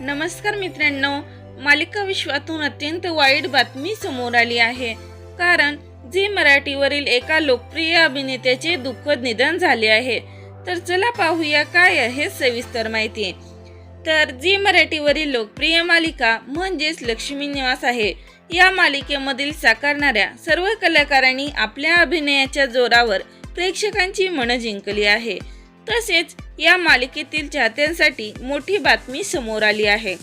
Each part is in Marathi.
नमस्कार मित्रांनो मालिका विश्वातून अत्यंत वाईट बातमी समोर आली आहे. कारण झी मराठीवरील एका लोकप्रिय अभिनेत्याचे दुःखद निधन झाले आहे. तर चला पाहूया काय आहे सविस्तर माहिती. तर झी मराठीवरील लोकप्रिय मालिका म्हणजेच लक्ष्मी निवास आहे. या मालिकेमधील साकारणाऱ्या सर्व कलाकारांनी आपल्या अभिनयाच्या जोरावर प्रेक्षकांची मनं जिंकली आहे. तसेच या मालिकेतील चाहत्यांसाठी मोठी बातमी समोर आली आहे.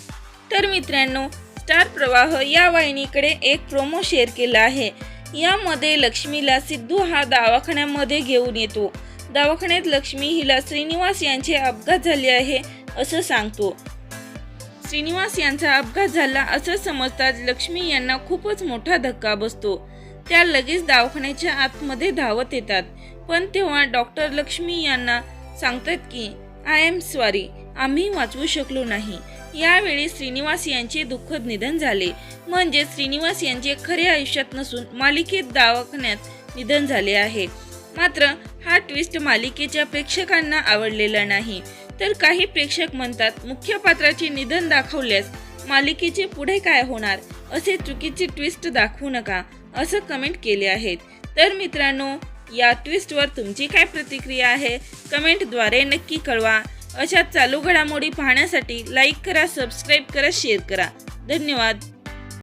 तर मित्रांनो स्टार प्रवाह या वाहिनीकडे एक प्रोमो शेअर केला आहे. यामध्ये लक्ष्मीला सिद्धू हा दवाखान्यामध्ये घेऊन येतो. दवाखान्यात लक्ष्मी हिला श्रीनिवास यांचे अपघात झाले आहे असं सांगतो. श्रीनिवास यांचा अपघात झाला असं समजताच लक्ष्मी यांना खूपच मोठा धक्का बसतो. त्या लगेच दवाखान्याच्या आतमध्ये धावत येतात. पण तेव्हा डॉक्टर लक्ष्मी यांना सांगतात की आय एम सॉरी आम्ही वाचवू शकलो नाही. यावेळी श्रीनिवास यांचे दुःखद निधन झाले. म्हणजे श्रीनिवास यांचे खरे आयुष्यात नसून मालिकेत दवाखान्यात निधन झाले आहे. मात्र हा ट्विस्ट मालिकेच्या प्रेक्षकांना आवडलेला नाही. तर काही प्रेक्षक म्हणतात मुख्य पात्राचे निधन दाखवल्यास मालिकेचे पुढे काय होणार? असे चुकीचे ट्विस्ट दाखवू नका. असं कमेंट केले आहेत. तर मित्रांनो या ट्विस्टवर तुमची काय प्रतिक्रिया आहे? कमेंटद्वारे नक्की कळवा. अशा चालू घडामोडी पाहण्यासाठी लाईक करा सबस्क्राईब करा शेअर करा. धन्यवाद.